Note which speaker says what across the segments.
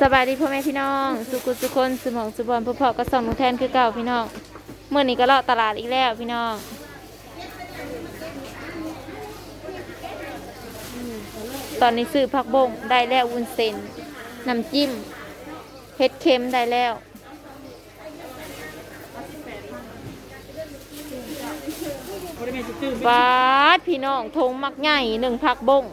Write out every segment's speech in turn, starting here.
Speaker 1: สบายดีพ่อแม่พี่น้อง สุกุสุคนสมองสุบอลพ่อพ่อก็ส่องหนูแทนคือเก่าพี่น้องเมื่อนี้ก็เลาะตลาดอีกแล้วพี่น้องตอนนี้ซื้อผักบงได้แล้ววุ้นเส้นน้ำจิ้มเผ็ดเค็มได้แล้ว
Speaker 2: บา
Speaker 1: ดพี่น้องทงมักใหญ่หนึ่งผักบง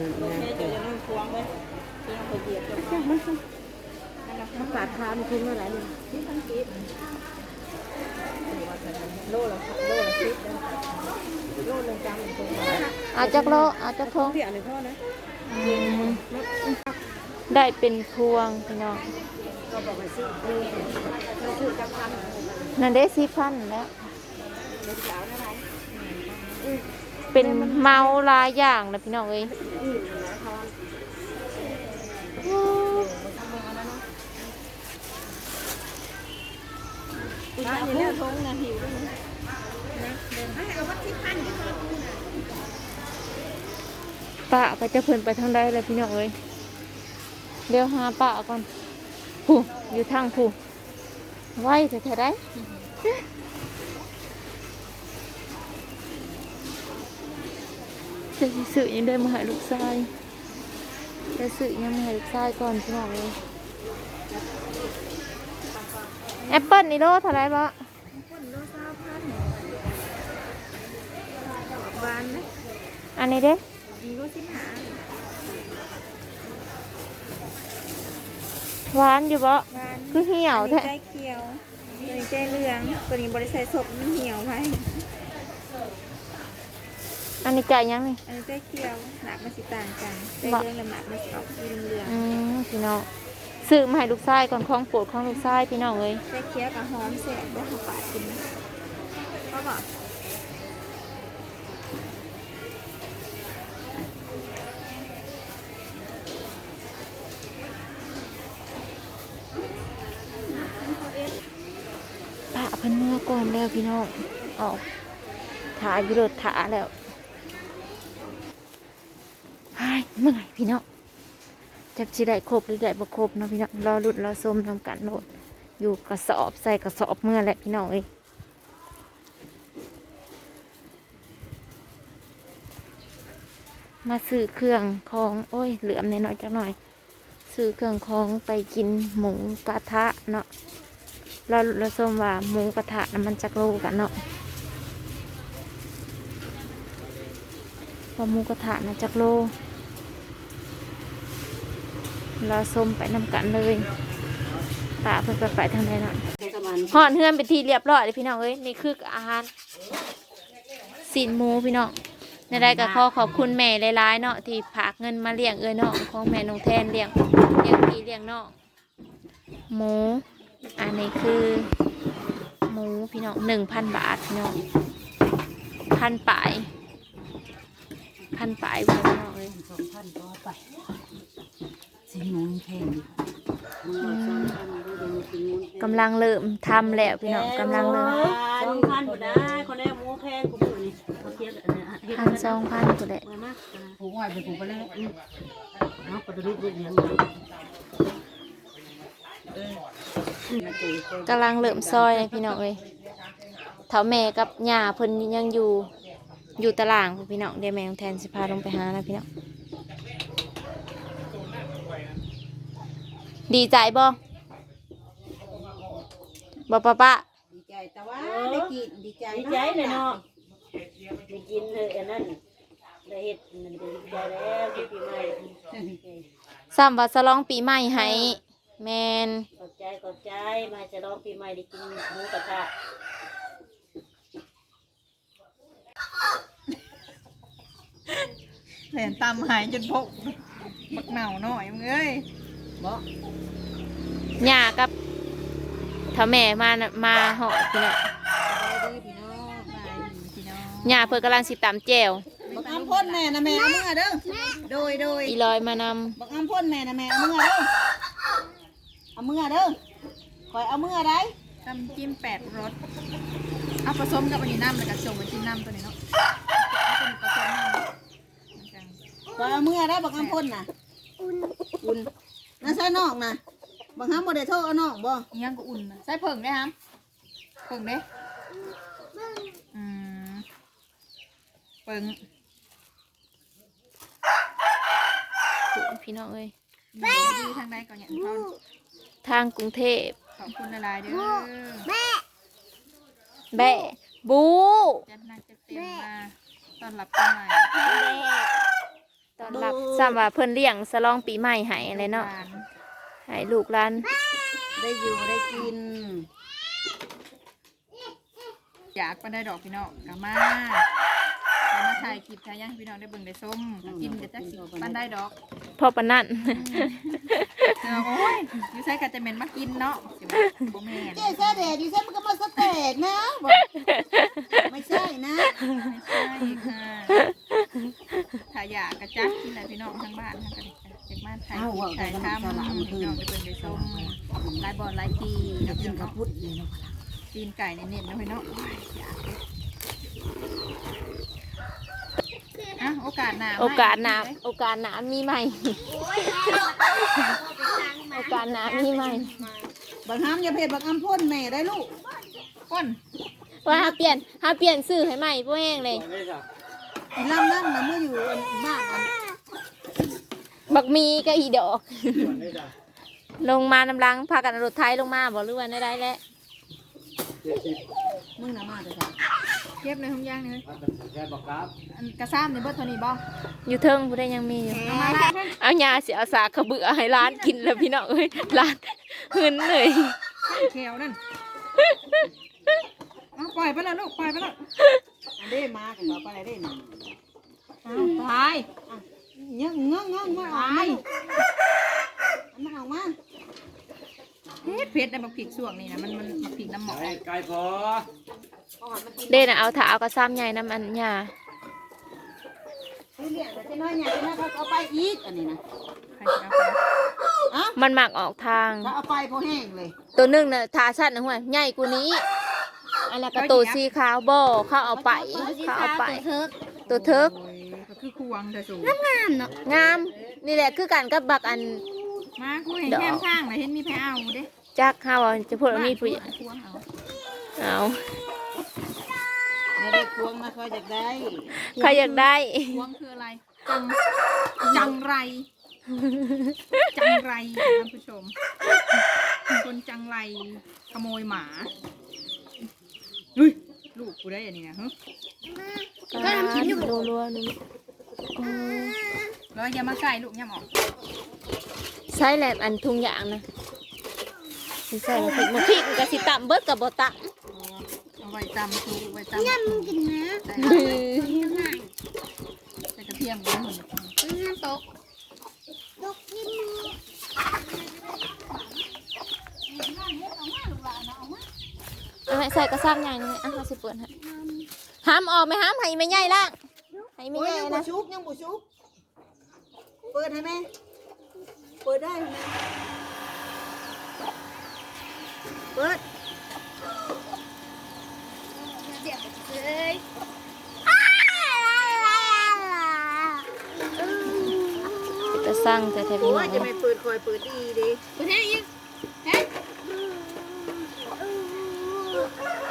Speaker 2: แม่เจะจะนั่งควงเลยเที่ยงไปเหยียบเจ้าของ
Speaker 3: มันปาดขามันคุ้มเมื่อไหร่เลย
Speaker 2: โลละโลละสิบนะโลละจำเป็นตัว
Speaker 1: เอาจักโลอาจักทง
Speaker 2: เสียหนึ่งพ่อนะ
Speaker 1: ได้เป็นพวงพี่น้อง
Speaker 2: น่าสิคือเราซื้อจักพัน
Speaker 1: นั่นได้สิพันแล้วเป็นเมาลายอย่างนะพี่น้องเอ้ย
Speaker 2: ร้านนี้เนี่ยทงนะหิวด้วยนะ
Speaker 1: ป้าก็จะเพิ่นไปทางใดเลยพี่น้องเอ้ยเดี๋ยวหาป้าก่อนผู้อยู่ทางผู้ไว้แท้ๆได้ จะสิซื้อยังได้มาให้ลูกชายจะซื้อยังมาให้ลูกชายก่อนพี่น้องเอ้ยแอปเปิ้ลนี่โลเท่าไหรบ่
Speaker 3: บานไหม
Speaker 1: อันนี้เด้
Speaker 3: มีก็สิบหา
Speaker 1: หวานอยู่บ่
Speaker 3: บาน
Speaker 1: คือเหี่ยว
Speaker 3: อัน
Speaker 1: แท้
Speaker 3: นี้ใจเขียวตัวนี้ใจเหลืองตัวนี้บริษัทศพมันเหี่ยวไป
Speaker 1: อันนี้ไก่ยังนี่
Speaker 3: อันนี้ใจเขียวหนักมันสิต่างกันใจ
Speaker 1: บะ
Speaker 3: เหลืองกับหนักมันสิออกสีเหลือง
Speaker 1: อืมพี่น้องซื้อมาให้ลูกชายก่อนของโปรดของลูกชายพี่น้องเอ้ย
Speaker 3: ใจเขียวกับหอมแสบได้ข้าวปาดกินก็บอก
Speaker 1: ปะเพันเมื่อก่อนแล้วพี่น้องออกถาอยู่รถถาแล้ว ไอ้ยเมื่อยพี่น้องจักสิได้ครบหรือได้บ่ครบเนาะพี่น้องรอรุดรอส้มนำกันโลดอยู่กระสอบใส่กระสอบเมื่อแหละพี่น้องเอ้ยมาซื้อเครื่องของโอ้ยเหลือมน่อยๆจักหน่อยซื้อเครื่องของไปกินหมูกระทะเนาะเราเราส้มว่าหมูกระทะน้ำมันจักโลกันเนาะว่าหมูกระทะนะจักโล ราส้มไปนำกันเลยตาเพิ่นไปไปทางใดเนาะหอนเฮือนไปนทีเรียบร้อยเลยพี่น้องเอ้ยนี่คืออาหารสินหมูพี่น้องในใดก็ขอขอบคุณแม่หลายๆเนาะที่ฝากเงินมาเลี้ยงเอ้ยน้องของแม่นงแทนเลี้ยงเลี้ยงพี่เลี้ยงน้องหมู อันนี้คือ หมูพี่น้องหนึ่งพันบาทพี่น้องพันปลายพันปลายพี่น้องเลย
Speaker 2: สองพันก็ไปสิหมูแพงดิ
Speaker 1: กำลังเริ่มทำแล้วพี่น้องกำลังเริ่ม
Speaker 2: สองพันบ่ได้คนได้หมูแพงกูมื้อนี่เขาเทียบกันนะเฮ็ด
Speaker 1: พันสองพันกูแหละ
Speaker 2: มามากผูกไว้เป็นผูกไปแล้วเนาะปลาดุกลูกเลี้ยงเออมาตีคน
Speaker 1: กำลังเริ่มซอยเลยพี่น้องเลยเถาแม่กับย่าเพิ่นยังอยู่อยู่ตารางพี่น้องเดี๋ยวแม่ของแทนสิพาลงไปหานะพี่น้อง ดีใจบ่บ่ป้าป้า
Speaker 3: ดีใจแต่ว่าได้กินดีใจ
Speaker 2: ดีใจเลยเนาะได้กินเลยอันนั้นได้เฮ็ดนั่นก็ดีใจแล้วที่ปีใหม่
Speaker 1: ซ้ำว่าสลองปีใหม่ให้แมน
Speaker 2: ขอบใจขอบใจมาจะร้องปีใหม่ได้กินหมูกระทะ
Speaker 3: เห็นตำหายจนพกบักเหน่าหน่อยมึงเอ้ย
Speaker 2: บ่
Speaker 1: ย่ากับเถาแม่มาน่ะมาหอดพี่น้อง
Speaker 3: พี่น้องพี่น้อง
Speaker 1: ย่าเพิ่นกำลังสิตำแจ่ว
Speaker 3: บักอ้ำพ่นแม่นะแม่เอามือเด้อโดยโดย
Speaker 1: อีลอยมาน
Speaker 3: บักอ้ำพ่นแม่นะแม่เอามือเด้อเอามือเด้อคอยเอามือได้ตำจิ้มแปดรสเอาผสมกับอันนี้น้ำแล้วก็ส่งไปจิ้มน้ำตัวนี้เนาะเอาตัวนี้ผสมน้ำคอยเอาเมื่อได้บักคำพ่นน่ะอุ่นอุ่น นั่นใช่นอกน่ะบักคำบ่ได้โทษเอานอกบ่
Speaker 4: อิหยังก็อุ่นน่ะใส่เพิ่งได้ฮัมเพิ่งเด้อืมเพิ่ง
Speaker 1: พี่น้องเอ้ย
Speaker 4: ดีทางใดก่อนเนี่ยเขา
Speaker 1: ทางกรุงเทพ
Speaker 4: ขอบคุณหลายๆเด้อ
Speaker 1: แบะบู
Speaker 4: จัดหนักจัดเต็มมาต้อนรับปีใหม่
Speaker 1: ต อนรับซ้ำว่าเพิ่นเลี้ยงสลองปีใหม่ให้อะไรเนาะ
Speaker 4: หว
Speaker 1: ให้ลูกหลาน
Speaker 3: ได้อยู่ได้กิน
Speaker 4: อยากไปได้ดอกพี่น้องกลับมาแล้วมาถ่ายคลิปถ่ายหยังให้พี่น้องได้เบิ่งได้ส้มกินจะจักสิปันได้ดอก
Speaker 1: พ่อปานนั่น
Speaker 4: เนาะโอ้ยอยู่ใส่กะจะเหม็นมากินเนาะสิว่าบ่แม่น
Speaker 3: เจ๊แซ่แดดอยู่ใช่มันก็มาสเตจนะบอกไม่ใช่นะ
Speaker 4: ไม่ใช่ค่ะ ถ้าอยากกระจักกินแหละพี่น้องทั้งบ้านทั้งกันเจ็บบ้านถ่ายคลิปถ่ายทำพี่น้องได้เบิ่งได้ส้มหลายบอลหลายทีเนาะ
Speaker 3: กิ
Speaker 4: พี่
Speaker 3: น
Speaker 4: น้อง
Speaker 3: ข้าว
Speaker 4: เนาะ
Speaker 3: พุดเลยเนาะ
Speaker 4: ตีนไก่เน้นๆนะพี่น้องโอ้ยอยากเลยอะโอกาสหน้า
Speaker 1: โอกาสหน้าโอกาสหน้ามีใหม่โอกาสหน้ามีใหม่
Speaker 3: บักคำอย่าเพจบักคำพ่นแม่ได้ลูก
Speaker 4: ก้น
Speaker 1: ว่าถ้าเปลี่ยนถ้าเปลี่ยนซื้อให้ใหม่บ่แห้งเลย
Speaker 3: อีลำนั่นนะเมื่ออยู่บ้านอัน
Speaker 1: บักมีก็อีดอก ลงมาน้ำลังพากันเอารถไทยลงมาบอกหรือว่าได้ได้แล้ว
Speaker 3: มึงน่ะมาแต่ค่ะ
Speaker 4: เก็บในห้องย่างนี่เลยอันกระซ้ำในเบิดเท่านี้บ่
Speaker 1: อยู่เทิงผู้ใดยังมีอยู่
Speaker 4: เอามาละ
Speaker 1: เอายาเสียเอาสากระเบือให้ร้านกินแล้วพี่น้องเอ้ยร้านหืนเลย
Speaker 4: เขียวนั่นเอาปล่อยไปแล้วลูกปล่อยไปแล้ว
Speaker 3: อันเด้มากันต่อไปอะไรได้หนึ่ง
Speaker 4: เอา ตาย
Speaker 3: เงี้ยเงี้ยเงี้ยมาออกมาลูกอันมาออกมา
Speaker 4: เผ็ดเพชรได้บักพริกส่วงนี่นะมันมันบักพริกน้ำหมอก
Speaker 5: ไก่พอ
Speaker 1: เด่นเอาถาเอากระซ้ำใหญ่น้ำอันยา
Speaker 3: ซื้อเลี้ยงแต่เจ้าน้อยเนี่ยเจ้าน้อยเขาเอาไปอีกอันนี้นะ
Speaker 4: ใครจะเอาไป
Speaker 3: อะ
Speaker 1: มันหมักออกทาง
Speaker 3: เขาเอาไปพอแห้งเลย
Speaker 1: ตัวหนึงน่ะทาชัดนะหัวใหญ่กูนี้อันนั้นก็ตัวสีขาวบ่เขาเอาไปเขาเอาไปตัวเทิก
Speaker 4: โอ้ยก็ คือควงแต่สูง
Speaker 1: งาม นี่แหละคือกันกับบักอัน
Speaker 4: มากูเห็นแคมข้างเลยเห็นมีแพ้เอาเด้
Speaker 1: จักข้าวาจะพูดว่ามีผู้หญิง
Speaker 4: ควงเอา
Speaker 1: เอา
Speaker 3: ไม่ได้ควงมาคอยจากได้
Speaker 1: ใครอยากได้
Speaker 4: ควงคืออะไร จัง จังไร จังไรท่านผู้ชม คนจังไรขโมยหมาเฮ้ยลูกกูได้อันนี้นะฮะ
Speaker 1: ก็ทำชิ้นอยู่ รัวๆนึงโอ้
Speaker 4: แล้วอย่ามาใกล้ลูกอย่าหมอก
Speaker 1: ใช้แหลบอันทุงยางนะสิใส่มาพริกมาพริกมันก็สิตำเบิดกับบ่ต
Speaker 4: เอาไว้จำชูไว้จำย่ำกินนะใส่ำ
Speaker 1: ดื้อ
Speaker 4: ใส่กระเทียมกันหมด
Speaker 2: น้ำตก
Speaker 1: เอาให้ใส่กระซ้ำใหญ่นี่อะเขาสิเปิดให้ห้ามออกไหมห้ามให้ไม่ใหญ่ล่าง ให้ไม่
Speaker 3: โอ้
Speaker 1: ให
Speaker 3: ย
Speaker 1: ญ่
Speaker 3: ยังบุ
Speaker 1: นะ
Speaker 3: ชุบยังบุชุบเปิดให้แม่ เปิดได้ไหมเปิด
Speaker 1: จะสั่งแต่แทบพี่
Speaker 3: โอ้
Speaker 1: น้อยง
Speaker 3: จะไม่เปิดคอยเปิดดีดิ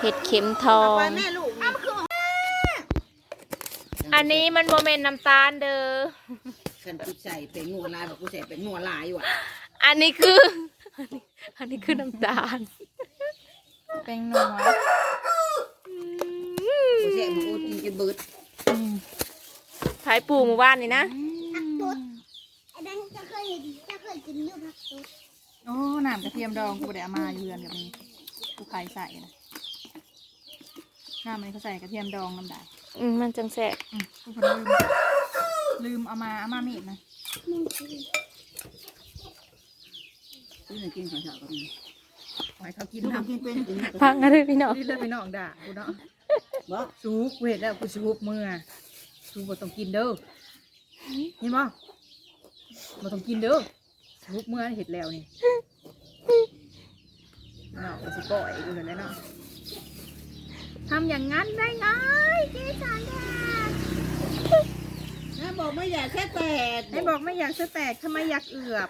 Speaker 1: เห็ดเข็มทอง
Speaker 3: ไปแม่ลูกนี่
Speaker 1: อันนี้มันโมเมนน้ำตาลเด้อ
Speaker 3: กันกูใส่เป็นงัวลายบอกกูใส่เป็นงัวลายว่ะ
Speaker 1: อันนี้คือ อันนี้อันนี้คือน้ำตาล
Speaker 4: เป็นนัว
Speaker 3: กูใส่มึงกูกินจะเบิด
Speaker 1: ขายปูหมู่บ้านนี่นะ
Speaker 2: อันนั้นจะเคยเห็นจะเคยกินอยู่ผักตุ๊ด
Speaker 4: โอ้น้ำกระเทียมดองกูได้เอามาอยู่เรือนแบบนี้กูใครใส่นะน้ำมันเขาใส่กระเทียมดองน้ำได้
Speaker 1: อืมมันจังแสบ
Speaker 4: อืมกูคนลืม ลืมเอามาเอามามีดนะ
Speaker 3: กูจะกินข้าวเช้ากับมึง
Speaker 4: ปล่อยเขากิน
Speaker 3: กู
Speaker 4: น้ำ
Speaker 3: กินเป็นกิน
Speaker 1: พังอะไรพี่น้อง
Speaker 4: นี่เลือดไปน้องด่ากูเนาะ
Speaker 3: บ่
Speaker 4: ซูกกูเห็นแล้วกูซูกมือซูบ่ต้องกินเด้อเห็นบ่บ่ต้องกินเด้อซูกมือเห็ดแล้วนี่เนาะกูสิปล่อยกูเห็นแล้วเนาะ ทำอย่างนั้นได้ไงเจ๊สัน
Speaker 3: นะบ่บอกไม่อยากแค่แตก
Speaker 4: ไอ้บอกไม่อยากจะแตกทำไมอยากเอือบ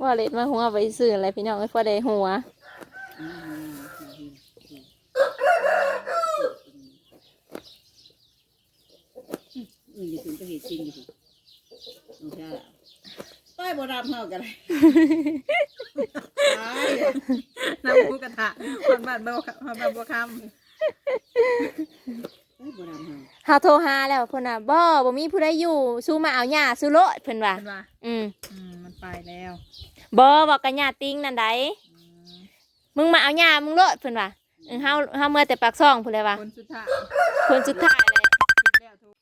Speaker 1: ว่าเล็ดมาหัวไปซื้ออะไรพี่น้องไอ้พอได้หัว
Speaker 2: อืมอย่าถึงก็เห็นจริงอยู่น้องชา
Speaker 3: ใต้โบราณเฮากันเลยตาย
Speaker 4: น้ำพุกระทะคนบ้านบัวคนบ้านบัวค
Speaker 2: เอ้ยโบราณเฮา
Speaker 1: เฮาโทรหาแล้วเพิ่นน่ะบ่บ่มีผู้ใดอยู่สู้มาเอาหญ้าสู้โลดเพิ่นว่าำ
Speaker 4: เป็นว่า
Speaker 1: อืม
Speaker 4: อืมมันไปแล้ว
Speaker 1: บ่บอกกับหญ้าติ้งนั่นใดมึงมาเอาหญ้ามึงโลดเพิ่นว่าเออเฮาเฮาเมื่อแต่ปากซ่องพุ่นเลยว่า
Speaker 4: คนสุดท้าย
Speaker 1: คนสุดท้ายเลย
Speaker 4: คิดแล้วทุก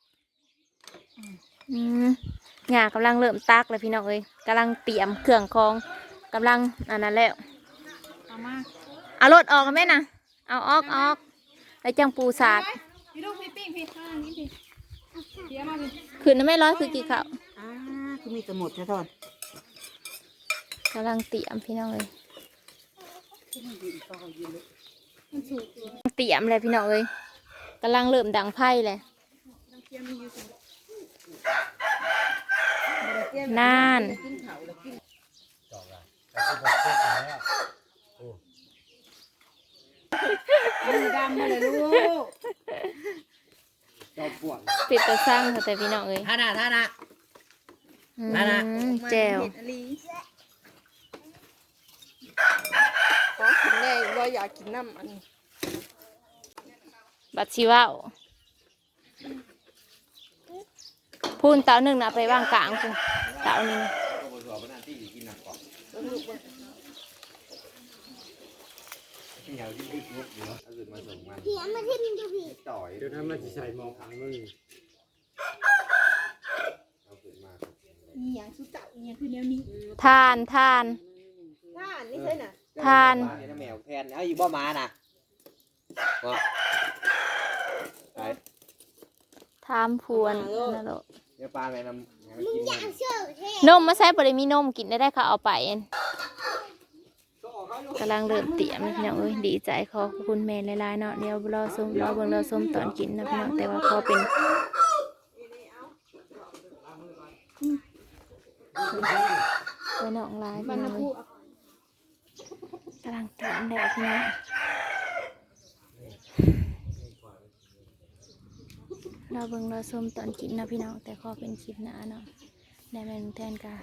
Speaker 1: อืมหญ้ากำลังเริ่มตักเลยพี่น้องเอ้ยกำลังเตรียมเครื่องของ กำลังอันนั้นแล้ว
Speaker 4: เอามา
Speaker 1: เอารถออกกันไหมนะเอาออกออกแล้วจังปูสาด
Speaker 4: พี่ลูกพี่ปิ้งพี่ข้างนี้พี่เดี๋ยวมาพี่
Speaker 1: คืนนั้นไม่ร้อยคือกี่ข้าว
Speaker 2: อ่าคือมีแต่หมดใช่ทอน
Speaker 1: กำลังเตรียมพี่น้องเลยเตรียมเลยพี่น้องเลยกำลังเริ่มดังไพ่เลยน่าน
Speaker 3: มือดำมาเลยลูก
Speaker 1: ปิดตัวสร้างค่ะแต่พี่น้องเลย
Speaker 2: ท่าน่ะท่าน่ะ
Speaker 1: อืม
Speaker 2: นั่นน่ะ
Speaker 1: แจว
Speaker 4: เห็ดอลีขอกินแน่ว่าอยากกินน้ำอันนี้
Speaker 1: บัตรชีว่าวพูนเต่าหนึ่งนะไปวางกลางพูนเต่าหนึ่ง
Speaker 5: เดี๋ยวนั้นมันจะใส่หมองอังมึง
Speaker 4: มีอย่างชุดเก่าอีอย่างคือแนวนี้
Speaker 1: ทานทาน
Speaker 4: ว่านนี้ใช่น่ะ
Speaker 1: ทาน
Speaker 5: เห็นแมวแทนเอาอยู่บ่มาน่ะบ่ไป
Speaker 1: ทามพวนนั่นแหละ
Speaker 5: เดี๋ยวปลาแม่น้ำให้มันกินมน
Speaker 1: นมมาใส่บริมีนมกินได้ได้ค่ะเอาไปเอง กำลังเริ่มเตรียมนะพี่น้องเอ้ยดีใจขอบคุณแม่หลายๆเนาะเดี๋ยวรอส้มรอเบิ่งรอส้มตอนกินนะพี่น้องแต่ว่าขอเป็นไปน้องลายพี่น้องเอ้ยกำลังเตรียมแล้วพี่น้องเราเบิ่งเรอส้มตอนกินนะพี่น้องแต่ขอเป็นคลิปหน้าเนาะได้แมนแทนกา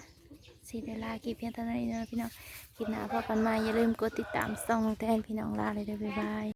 Speaker 1: สีเดลาคลิปเพียงเท่านี้นะพี่น้องคลิปหน้าพอกันมาอย่าลืมกดติดตามส่องแทนพี่น้องลาเลยเด้อบ๊ายบาย